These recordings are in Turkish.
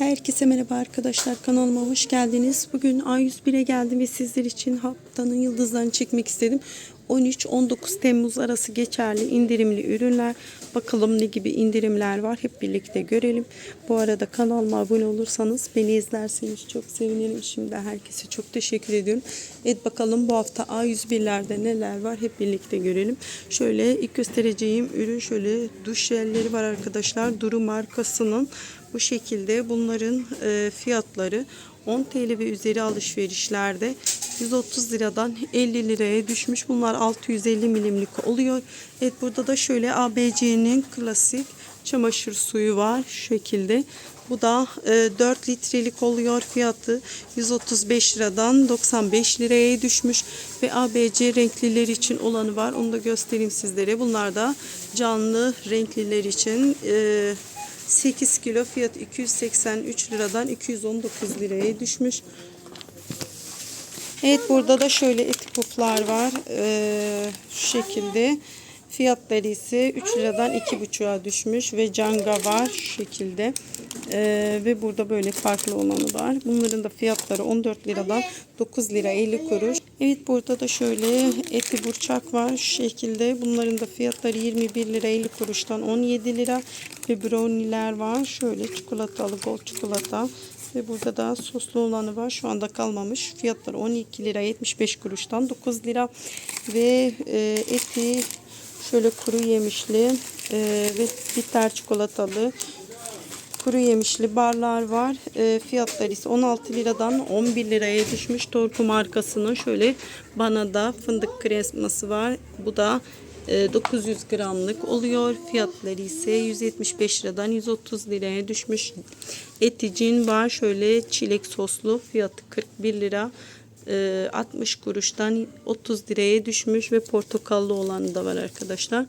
Herkese merhaba arkadaşlar kanalıma hoş geldiniz. Bugün A101'e geldim ve sizler için haftanın yıldızlarını çekmek istedim. 13-19 Temmuz arası geçerli indirimli ürünler. Bakalım ne gibi indirimler var hep birlikte görelim. Bu arada kanalıma abone olursanız beni izlerseniz çok sevinirim. Şimdi herkese çok teşekkür ediyorum. Evet bakalım bu hafta A101'lerde neler var hep birlikte görelim. Şöyle ilk göstereceğim ürün şöyle duş jelleri var arkadaşlar. Duru markasının bu şekilde bunların e, fiyatları 10 TL ve üzeri alışverişlerde 130 liradan 50 liraya düşmüş. Bunlar 650 milimlik oluyor. Evet burada da şöyle ABC'nin klasik çamaşır suyu var şu şekilde. Bu da e, 4 litrelik oluyor. Fiyatı 135 liradan 95 liraya düşmüş. Ve ABC renkliler için olanı var. Onu da göstereyim sizlere. Bunlar da canlı renkliler için e, 8 kilo fiyat 283 liradan 219 liraya düşmüş. Evet burada da şöyle eti puflar var. Ee, şu şekilde. Fiyatları ise 3 liradan 2,5'a düşmüş ve canga var şekilde. Ee, ve burada böyle farklı olanı var. Bunların da fiyatları 14 liradan 9 lira 50 kuruş. Evet burada da şöyle eti burçak var şu şekilde. Bunların da fiyatları 21 lira 50 kuruştan 17 lira. Ve brownie'ler var. Şöyle çikolatalı bol çikolata. Ve burada da soslu olanı var. Şu anda kalmamış. Fiyatları 12 lira 75 kuruştan 9 lira. Ve e, eti şöyle kuru yemişli e, ve bitter çikolatalı kuru yemişli barlar var. E, fiyatları ise 16 liradan 11 liraya düşmüş. Torku markasının şöyle bana da fındık kreması var. Bu da e, 900 gramlık oluyor. Fiyatları ise 175 liradan 130 liraya düşmüş. Eticin var. Şöyle çilek soslu. Fiyatı 41 lira. E, 60 kuruştan 30 liraya düşmüş ve portakallı olanı da var arkadaşlar.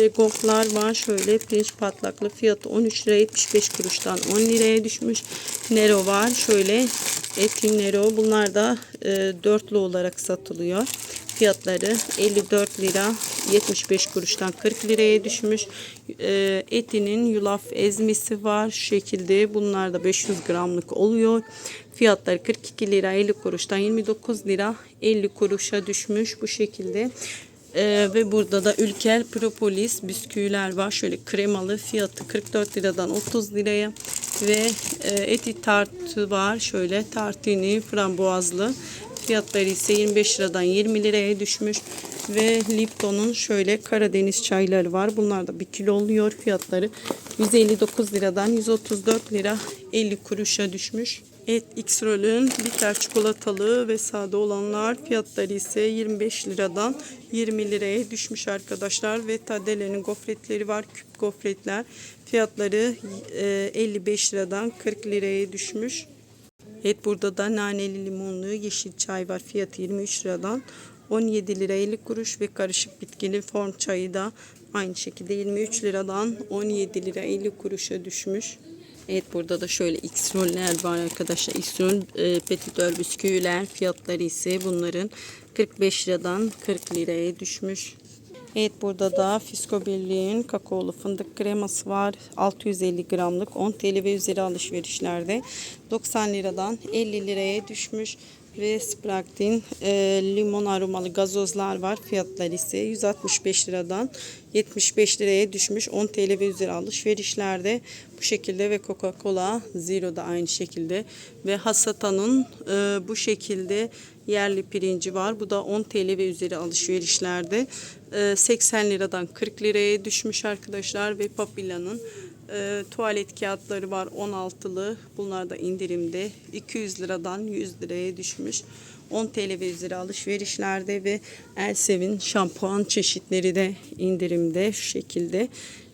Ve goflar var şöyle pirinç patlaklı fiyatı 13 lira 75 kuruştan 10 liraya düşmüş. Nero var şöyle etin Nero bunlar da e, dörtlü olarak satılıyor. Fiyatları 54 lira 75 kuruştan 40 liraya düşmüş. E, etinin yulaf ezmesi var şu şekilde. Bunlar da 500 gramlık oluyor. Fiyatları 42 lira 50 kuruştan 29 lira 50 kuruşa düşmüş bu şekilde. Ee, ve burada da Ülker Propolis bisküviler var. Şöyle kremalı fiyatı 44 liradan 30 liraya ve e, eti tartı var. Şöyle tartini frambuazlı. Fiyatları ise 25 liradan 20 liraya düşmüş. Ve Lipton'un şöyle Karadeniz çayları var. Bunlar da 1 kilo oluyor. Fiyatları 159 liradan 134 lira 50 kuruşa düşmüş. Evet X-Roll'ün bitter çikolatalı ve sade olanlar fiyatları ise 25 liradan 20 liraya düşmüş arkadaşlar. Ve Tadele'nin gofretleri var küp gofretler. Fiyatları e, 55 liradan 40 liraya düşmüş. Evet burada da naneli limonlu yeşil çay var. Fiyatı 23 liradan 17 lira 50 kuruş ve karışık bitkili form çayı da aynı şekilde 23 liradan 17 lira 50 kuruşa düşmüş. Evet burada da şöyle X-roller var arkadaşlar. X-roll e, petitör bisküviler fiyatları ise bunların 45 liradan 40 liraya düşmüş. Evet burada da Fisko Birliği'nin kakaolu fındık kreması var. 650 gramlık 10 TL ve üzeri alışverişlerde 90 liradan 50 liraya düşmüş. Ve Spragtin e, limon aromalı gazozlar var. Fiyatları ise 165 liradan 75 liraya düşmüş. 10 TL ve üzeri alışverişlerde bu şekilde ve Coca-Cola Zero da aynı şekilde. Ve Hasata'nın e, bu şekilde yerli pirinci var. Bu da 10 TL ve üzeri alışverişlerde e, 80 liradan 40 liraya düşmüş arkadaşlar. Ve Papilla'nın e, tuvalet kağıtları var 16'lı. Bunlar da indirimde 200 liradan 100 liraya düşmüş. 10 TL ve üzeri alışverişlerde ve Elsev'in şampuan çeşitleri de indirimde şu şekilde.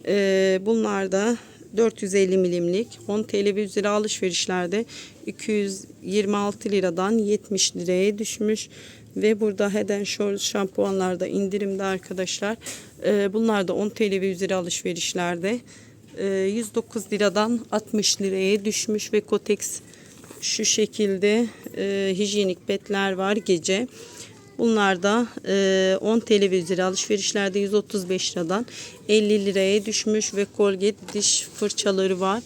E, bunlar da 450 milimlik 10 TL ve üzeri alışverişlerde 226 liradan 70 liraya düşmüş. Ve burada Head and Shoulders şampuanlarda indirimde arkadaşlar. E, bunlar da 10 TL ve üzeri alışverişlerde. 109 liradan 60 liraya düşmüş ve Kotex şu şekilde e, hijyenik betler var gece. Bunlar da e, 10 TL üzeri alışverişlerde 135 liradan 50 liraya düşmüş ve Colgate diş fırçaları var.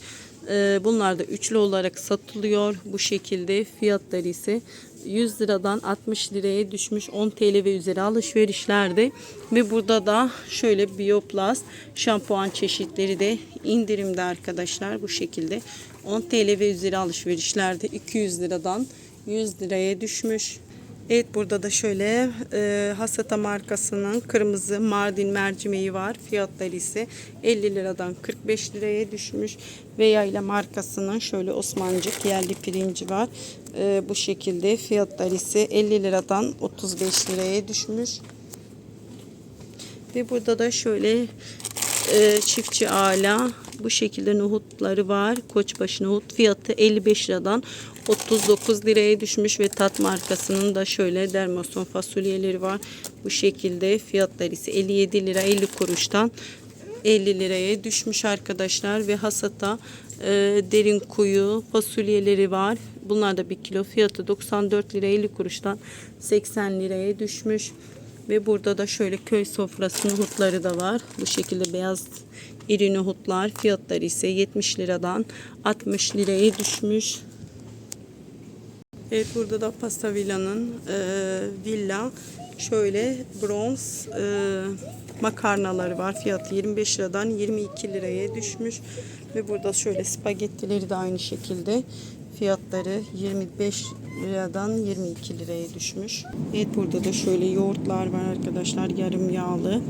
Ee, bunlar da üçlü olarak satılıyor. Bu şekilde fiyatları ise 100 liradan 60 liraya düşmüş 10 TL ve üzeri alışverişlerde ve burada da şöyle Bioplast şampuan çeşitleri de indirimde arkadaşlar bu şekilde 10 TL ve üzeri alışverişlerde 200 liradan 100 liraya düşmüş. Evet burada da şöyle e, Hasata markasının kırmızı Mardin mercimeği var. Fiyatları ise 50 liradan 45 liraya düşmüş. Ve Yayla markasının şöyle Osmancık yerli pirinci var. E, bu şekilde fiyatları ise 50 liradan 35 liraya düşmüş. Ve burada da şöyle e, çiftçi ala bu şekilde nohutları var. Koçbaşı nohut fiyatı 55 liradan 39 liraya düşmüş ve tat markasının da şöyle dermason fasulyeleri var. Bu şekilde fiyatları ise 57 lira 50 kuruştan 50 liraya düşmüş arkadaşlar ve hasata e, derin kuyu fasulyeleri var. Bunlar da 1 kilo fiyatı 94 lira 50 kuruştan 80 liraya düşmüş. Ve burada da şöyle köy sofrası nohutları da var. Bu şekilde beyaz iri nohutlar fiyatları ise 70 liradan 60 liraya düşmüş. Evet burada da Pasta Villa'nın e, villa şöyle bronz e, makarnaları var. Fiyatı 25 liradan 22 liraya düşmüş. Ve burada şöyle spagettileri de aynı şekilde fiyatları 25 liradan 22 liraya düşmüş. Evet burada da şöyle yoğurtlar var arkadaşlar yarım yağlı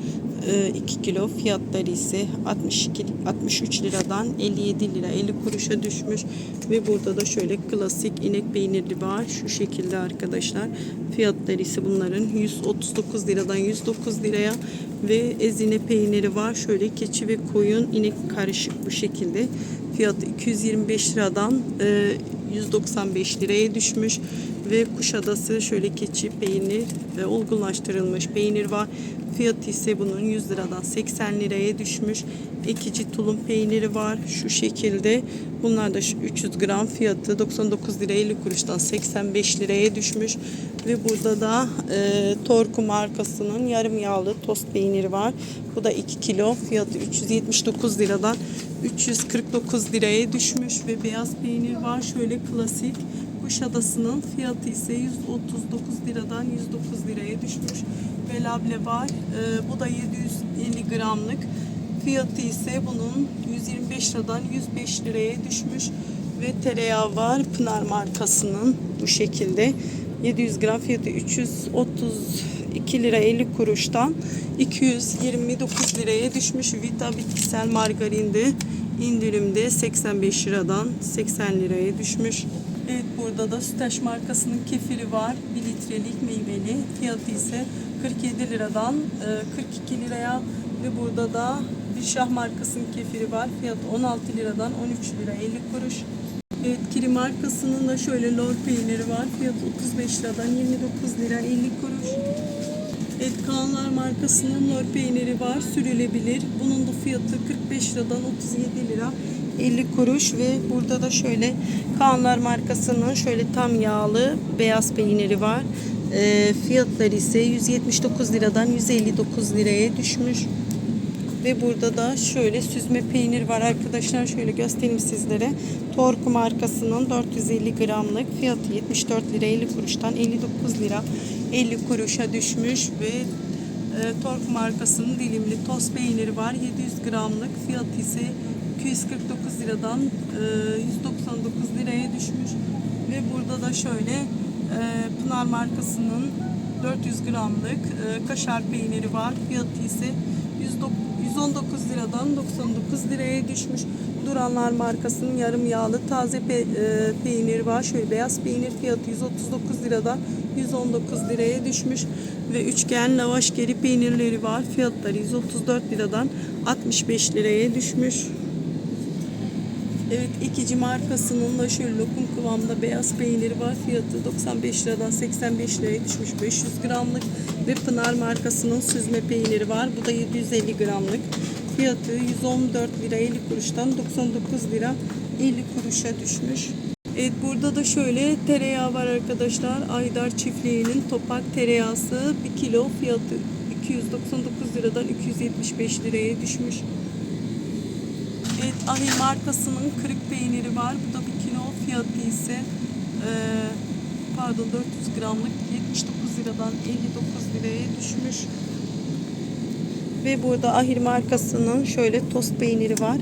e, 2 kilo. Fiyatları ise 62 63 liradan 57 lira 50 kuruşa düşmüş. Ve burada da şöyle klasik inek peyniri var şu şekilde arkadaşlar. Fiyatları ise bunların 139 liradan 109 liraya. Ve ezine peyniri var şöyle keçi ve koyun inek karışık bu şekilde. Fiyatı 225 liradan e, 195 liraya düşmüş ve Kuşadası şöyle keçi peynir ve olgunlaştırılmış peynir var. Fiyatı ise bunun 100 liradan 80 liraya düşmüş. Ekici tulum peyniri var şu şekilde. Bunlar da şu 300 gram fiyatı 99 lira 50 kuruştan 85 liraya düşmüş. Ve burada da e, Torku markasının yarım yağlı tost peyniri var. Bu da 2 kilo fiyatı 379 liradan 349 liraya düşmüş ve beyaz peynir var. Şöyle klasik Kuşadası'nın fiyatı ise 139 liradan 109 liraya düşmüş. Ve labne var. Ee, bu da 750 gramlık. Fiyatı ise bunun 125 liradan 105 liraya düşmüş. Ve tereyağı var. Pınar markasının bu şekilde. 700 gram fiyatı 332 lira 50 kuruştan 229 liraya düşmüş. Vita bitkisel margarinde indirimde 85 liradan 80 liraya düşmüş. Evet burada da Sütaş markasının kefiri var. 1 litrelik meyveli. Fiyatı ise 47 liradan e, 42 liraya ve burada da Dilşah markasının kefiri var. Fiyatı 16 liradan 13 lira 50 kuruş. Evet Kiri markasının da şöyle lor peyniri var. Fiyatı 35 liradan 29 lira 50 kuruş. Evet Kaanlar markasının lor peyniri var. Sürülebilir. Bunun da fiyatı 45 liradan 37 lira 50 kuruş ve burada da şöyle Kaanlar markasının şöyle tam yağlı beyaz peyniri var. E, fiyatları ise 179 liradan 159 liraya düşmüş. Ve burada da şöyle süzme peynir var arkadaşlar. Şöyle göstereyim sizlere. Torku markasının 450 gramlık fiyatı 74 lira 50 kuruştan 59 lira 50 kuruşa düşmüş ve e, Torku markasının dilimli toz peyniri var. 700 gramlık fiyatı ise 249 liradan e, 199 liraya düşmüş. Ve burada da şöyle e, Pınar markasının 400 gramlık e, kaşar peyniri var. Fiyatı ise 109 119 liradan 99 liraya düşmüş. Duranlar markasının yarım yağlı taze pe, e, peynir var. Şöyle beyaz peynir fiyatı 139 liradan 119 liraya düşmüş. Ve üçgen lavaş geri peynirleri var. Fiyatları 134 liradan 65 liraya düşmüş. Evet ikici markasının da şöyle lokum kıvamda beyaz peyniri var. Fiyatı 95 liradan 85 liraya düşmüş 500 gramlık. Ve Pınar markasının süzme peyniri var. Bu da 750 gramlık. Fiyatı 114 lira 50 kuruştan 99 lira 50 kuruşa düşmüş. Evet burada da şöyle tereyağı var arkadaşlar. Aydar çiftliğinin topak tereyağısı 1 kilo fiyatı 299 liradan 275 liraya düşmüş. Evet, Ahil markasının kırık peyniri var. Bu da bir kilo fiyatı ise e, pardon 400 gramlık 79 liradan 59 liraya düşmüş. Ve burada Ahir markasının şöyle tost peyniri var.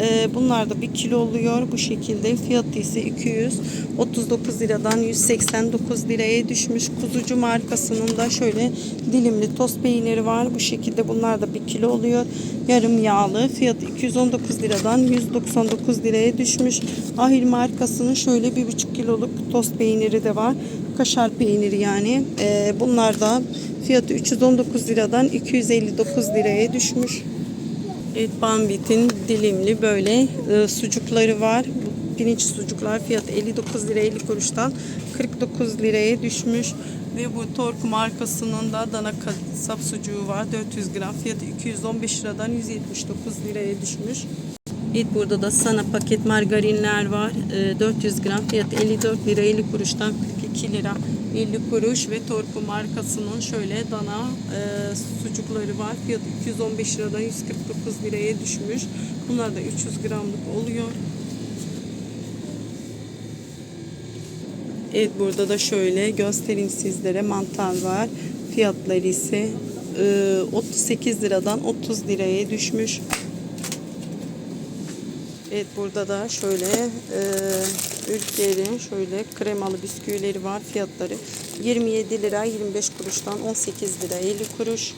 Ee, bunlar da bir kilo oluyor bu şekilde. Fiyatı ise 239 liradan 189 liraya düşmüş. Kuzucu markasının da şöyle dilimli tost peyniri var. Bu şekilde bunlar da bir kilo oluyor. Yarım yağlı. Fiyatı 219 liradan 199 liraya düşmüş. Ahir markasının şöyle bir buçuk kiloluk tost peyniri de var. Kaşar peyniri yani. Ee, bunlar da Fiyatı 319 liradan 259 liraya düşmüş. Evet, Bambit'in dilimli böyle e, sucukları var. Bu pirinç sucuklar fiyatı 59 lira 50 kuruştan 49 liraya düşmüş. Ve bu Tork markasının da dana kasap sucuğu var. 400 gram fiyatı 215 liradan 179 liraya düşmüş. Evet burada da sana paket margarinler var. E, 400 gram fiyatı 54 lira 50 kuruştan 42 lira 50 kuruş ve Torku markasının şöyle dana e, sucukları var. Fiyatı 215 liradan 149 liraya düşmüş. Bunlar da 300 gramlık oluyor. Evet burada da şöyle göstereyim sizlere mantar var. Fiyatları ise e, 38 liradan 30 liraya düşmüş. Evet burada da şöyle e, ülkenin şöyle kremalı bisküvileri var. Fiyatları 27 lira 25 kuruştan 18 lira 50 kuruş.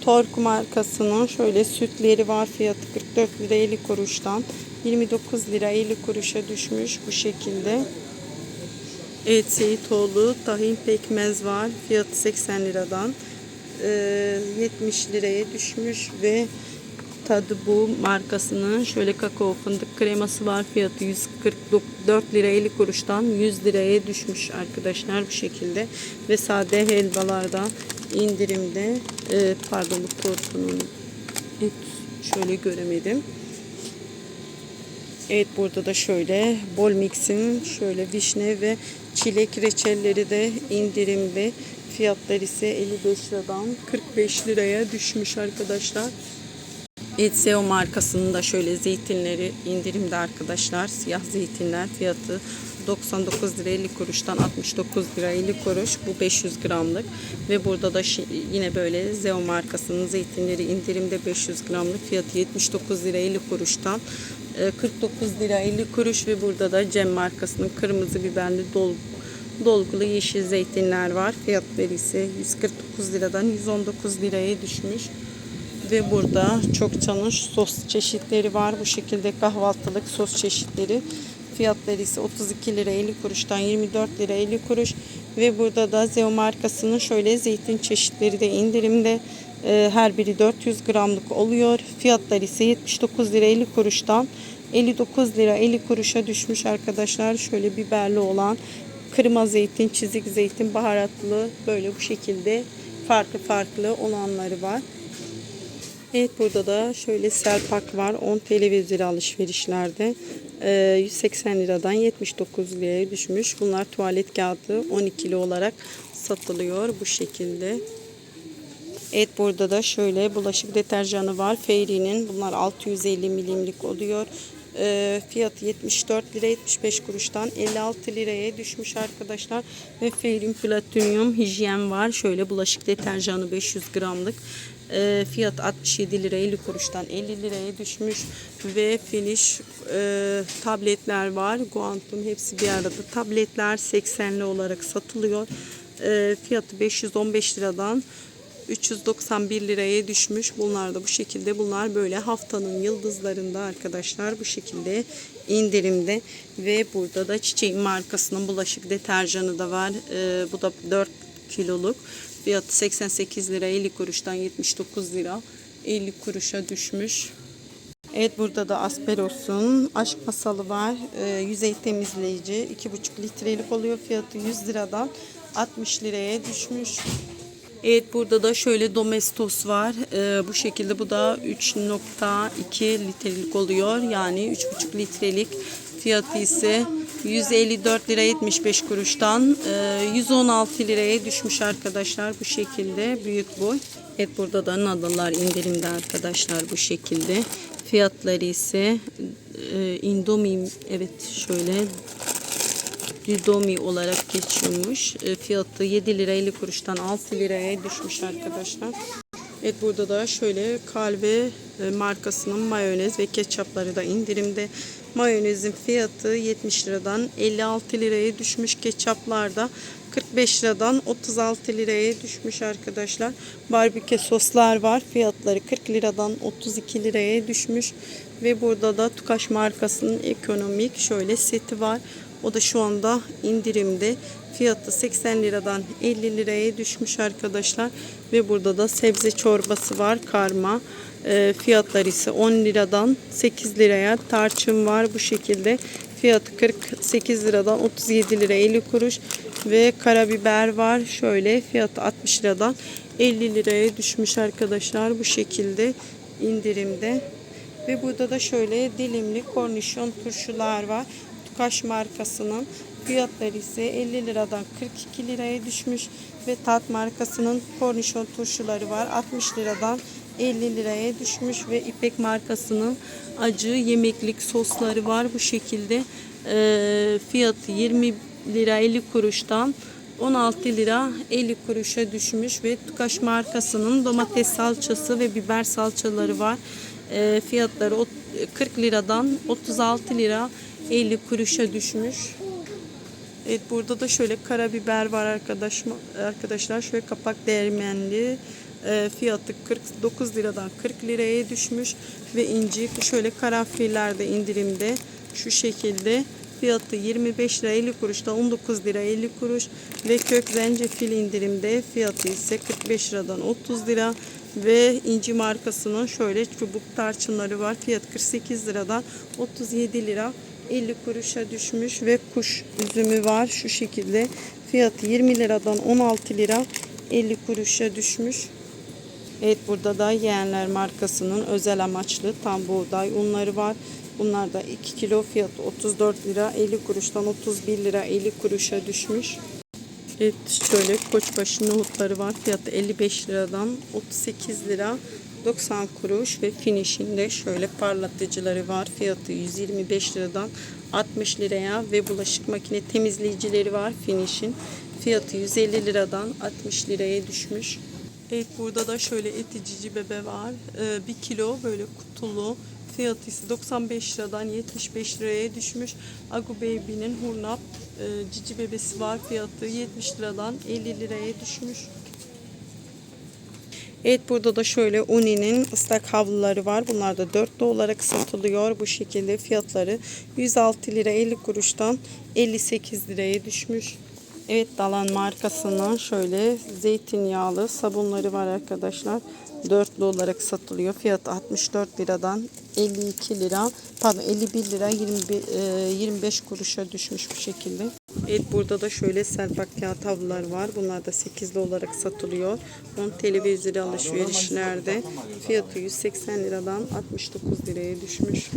Tork markasının şöyle sütleri var. Fiyatı 44 lira 50 kuruştan 29 lira 50 kuruşa düşmüş bu şekilde. Evet Seyitoğlu tahin pekmez var. Fiyatı 80 liradan e, 70 liraya düşmüş ve tadı bu markasının şöyle kakao fındık kreması var. Fiyatı 144 lira 50 kuruştan 100 liraya düşmüş arkadaşlar bu şekilde. Ve sade helvalarda indirimde e, pardon bu tortunun et şöyle göremedim. Evet burada da şöyle bol mixin şöyle vişne ve çilek reçelleri de indirimde. Fiyatlar ise 55 liradan 45 liraya düşmüş arkadaşlar. Etseo markasının da şöyle zeytinleri indirimde arkadaşlar. Siyah zeytinler fiyatı 99 lira 50 kuruştan 69 lira 50 kuruş. Bu 500 gramlık. Ve burada da yine böyle Zeo markasının zeytinleri indirimde 500 gramlık. Fiyatı 79 lira 50 kuruştan e, 49 lira 50 kuruş. Ve burada da Cem markasının kırmızı biberli dol dolgulu yeşil zeytinler var. Fiyatları ise 149 liradan 119 liraya düşmüş. Ve burada çok çalış sos çeşitleri var. Bu şekilde kahvaltılık sos çeşitleri. Fiyatları ise 32 lira 50 kuruştan 24 lira 50 kuruş. Ve burada da Zeo markasının şöyle zeytin çeşitleri de indirimde. Ee, her biri 400 gramlık oluyor. Fiyatları ise 79 lira 50 kuruştan 59 lira 50 kuruşa düşmüş arkadaşlar. Şöyle biberli olan kırma zeytin, çizik zeytin, baharatlı böyle bu şekilde farklı farklı olanları var. Evet burada da şöyle selpak var. 10 TL ve alışverişlerde. Ee, 180 liradan 79 liraya düşmüş. Bunlar tuvalet kağıdı 12'li olarak satılıyor bu şekilde. Evet burada da şöyle bulaşık deterjanı var. Fairy'nin bunlar 650 milimlik oluyor. Ee, fiyatı 74 lira 75 kuruştan 56 liraya düşmüş arkadaşlar. Ve Fairy'in Platinum hijyen var. Şöyle bulaşık deterjanı 500 gramlık. Ee, fiyat 67 lira 50 kuruştan 50 liraya düşmüş. Ve Finish e, tabletler var. Guantum hepsi bir arada. Tabletler 80'li olarak satılıyor. Ee, fiyatı 515 liradan 391 liraya düşmüş. Bunlar da bu şekilde. Bunlar böyle haftanın yıldızlarında arkadaşlar bu şekilde indirimde. Ve burada da Çiçeğin markasının bulaşık deterjanı da var. Ee, bu da 4 kiloluk. Fiyatı 88 lira 50 kuruştan 79 lira 50 kuruşa düşmüş. Evet burada da Asperos'un aşk masalı var. Ee, yüzey temizleyici 2,5 litrelik oluyor. Fiyatı 100 liradan 60 liraya düşmüş. Evet burada da şöyle Domestos var. Ee, bu şekilde bu da 3.2 litrelik oluyor. Yani 3.5 litrelik fiyatı ise 154 lira 75 kuruştan e, 116 liraya düşmüş arkadaşlar bu şekilde büyük boy. Evet burada da nadıllar indirimde arkadaşlar bu şekilde. Fiyatları ise e, Indomie evet şöyle Didomi olarak geçiyormuş. E, fiyatı 7 lira 50 kuruştan 6 liraya düşmüş arkadaşlar. Evet burada da şöyle Kalve e, markasının mayonez ve ketçapları da indirimde. Mayonezin fiyatı 70 liradan 56 liraya düşmüş. Ketçaplar da 45 liradan 36 liraya düşmüş arkadaşlar. Barbekü soslar var. Fiyatları 40 liradan 32 liraya düşmüş. Ve burada da Tukaş markasının ekonomik şöyle seti var. O da şu anda indirimde. Fiyatı 80 liradan 50 liraya düşmüş arkadaşlar. Ve burada da sebze çorbası var karma. E, fiyatları ise 10 liradan 8 liraya tarçın var bu şekilde. Fiyatı 48 liradan 37 lira 50 kuruş. Ve karabiber var şöyle fiyatı 60 liradan 50 liraya düşmüş arkadaşlar bu şekilde indirimde. Ve burada da şöyle dilimli kornişon turşular var. Tukaş markasının fiyatları ise 50 liradan 42 liraya düşmüş ve Tat markasının kornişon turşuları var 60 liradan 50 liraya düşmüş ve İpek markasının acı yemeklik sosları var bu şekilde Ee, fiyatı 20 lira 50 kuruştan 16 lira 50 kuruşa düşmüş ve Tukaş markasının domates salçası ve biber salçaları var. Ee, fiyatları ot- 40 liradan 36 lira 50 kuruşa düşmüş. Evet burada da şöyle karabiber var arkadaş, arkadaşlar. Şöyle kapak değirmenli. Ee, fiyatı 49 liradan 40 liraya düşmüş. Ve inci şöyle karanfiller de indirimde. Şu şekilde. Fiyatı 25 lira 50 kuruştan 19 lira 50 kuruş. Ve kök zencefil indirimde. Fiyatı ise 45 liradan 30 lira. Ve inci markasının şöyle çubuk tarçınları var. Fiyat 48 liradan 37 lira 50 kuruşa düşmüş ve kuş üzümü var şu şekilde. Fiyatı 20 liradan 16 lira 50 kuruşa düşmüş. Evet burada da Yeğenler markasının özel amaçlı tam buğday unları var. Bunlar da 2 kilo fiyatı 34 lira 50 kuruştan 31 lira 50 kuruşa düşmüş. Evet şöyle koçbaşı nohutları var. Fiyatı 55 liradan 38 lira 90 kuruş ve finishinde şöyle parlatıcıları var. Fiyatı 125 liradan 60 liraya ve bulaşık makine temizleyicileri var finish'in. Fiyatı 150 liradan 60 liraya düşmüş. Evet burada da şöyle eticici bebe var. 1 kilo böyle kutulu. Fiyatı ise 95 liradan 75 liraya düşmüş. Agu Baby'nin hurnap e, cici bebesi var. Fiyatı 70 liradan 50 liraya düşmüş. Evet burada da şöyle Uni'nin ıslak havluları var. Bunlar da dörtlü olarak satılıyor. Bu şekilde fiyatları 106 lira 50 kuruştan 58 liraya düşmüş. Evet Dalan markasının şöyle zeytinyağlı sabunları var arkadaşlar. Dörtlü olarak satılıyor. Fiyatı 64 liradan 52 lira pardon 51 lira 21, e, 25 kuruşa düşmüş bu şekilde. Evet burada da şöyle selpak kağıt havlular var. Bunlar da 8'li olarak satılıyor. 10 TL ve üzeri alışverişlerde fiyatı 180 liradan 69 liraya düşmüş.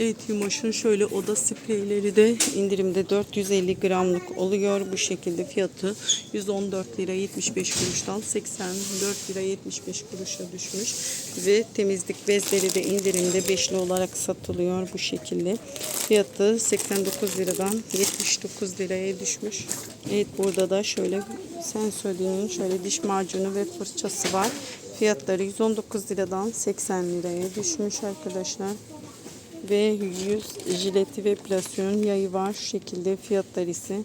Evet Yumaş'ın şöyle oda spreyleri de indirimde 450 gramlık oluyor. Bu şekilde fiyatı 114 lira 75 kuruştan 84 lira 75 kuruşa düşmüş. Ve temizlik bezleri de indirimde beşli olarak satılıyor bu şekilde. Fiyatı 89 liradan 79 liraya düşmüş. Evet burada da şöyle Sensodyne'in şöyle diş macunu ve fırçası var. Fiyatları 119 liradan 80 liraya düşmüş arkadaşlar ve 100 jileti ve plasyon yayı var. Şu şekilde fiyatlar ise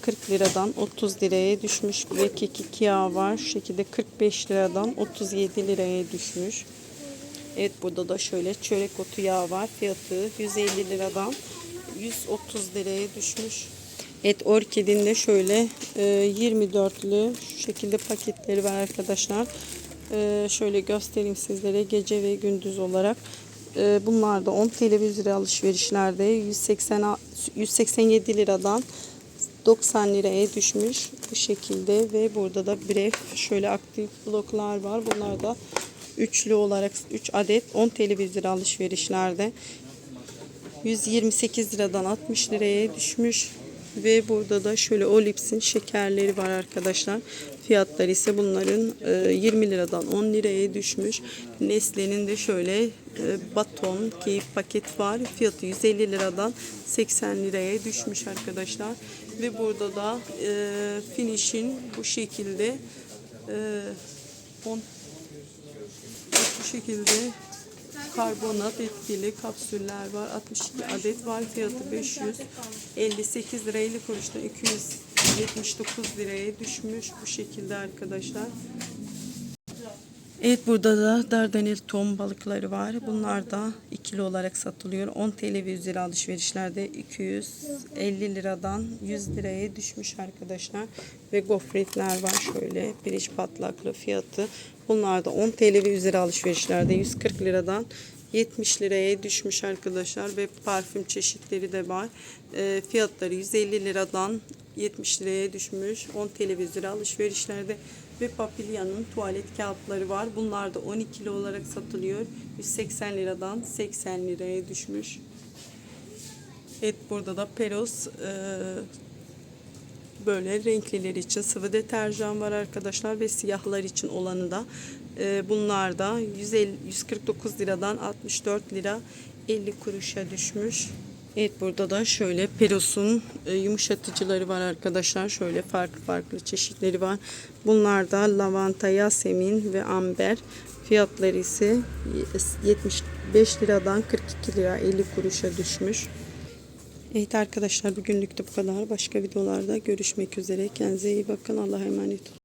40 liradan 30 liraya düşmüş ve kekik yağı var. Şu şekilde 45 liradan 37 liraya düşmüş. Evet burada da şöyle çörek otu yağı var. Fiyatı 150 liradan 130 liraya düşmüş. Evet Orkid'in de şöyle e, 24'lü şu şekilde paketleri var arkadaşlar. E, şöyle göstereyim sizlere gece ve gündüz olarak. E, bunlar da 10 TL ve üzeri alışverişlerde 180 187 liradan 90 liraya düşmüş bu şekilde ve burada da bref şöyle aktif bloklar var. Bunlar da üçlü olarak 3 adet 10 TL ve üzeri alışverişlerde 128 liradan 60 liraya düşmüş. Ve burada da şöyle Olips'in şekerleri var arkadaşlar. Fiyatları ise bunların e, 20 liradan 10 liraya düşmüş. Nestle'nin de şöyle e, baton keyif paket var. Fiyatı 150 liradan 80 liraya düşmüş arkadaşlar. Ve burada da e, finish'in bu şekilde bu şekilde karbonat etkili kapsüller var. 62 adet var. Fiyatı 558 lira 50 kuruşta 200 79 liraya düşmüş bu şekilde arkadaşlar. Evet burada da dardanel ton balıkları var. Bunlar da ikili olarak satılıyor. 10 TL ve 100 alışverişlerde 250 liradan 100 liraya düşmüş arkadaşlar. Ve gofretler var şöyle piriş patlaklı fiyatı. Bunlar da 10 TL ve 100 alışverişlerde 140 liradan 70 liraya düşmüş arkadaşlar ve parfüm çeşitleri de var. E, fiyatları 150 liradan 70 liraya düşmüş. 10 TL ve üzeri alışverişlerde ve Papilya'nın tuvalet kağıtları var. Bunlar da 12'li olarak satılıyor. 180 liradan 80 liraya düşmüş. Evet burada da Peros e, böyle renkliler için sıvı deterjan var arkadaşlar ve siyahlar için olanı da bunlar da 150, 149 liradan 64 lira 50 kuruşa düşmüş. Evet burada da şöyle Peros'un e, yumuşatıcıları var arkadaşlar. Şöyle farklı farklı çeşitleri var. Bunlar da lavanta, yasemin ve amber. Fiyatları ise 75 liradan 42 lira 50 kuruşa düşmüş. Evet arkadaşlar bugünlük de bu kadar. Başka videolarda görüşmek üzere. Kendinize iyi bakın. Allah'a emanet olun.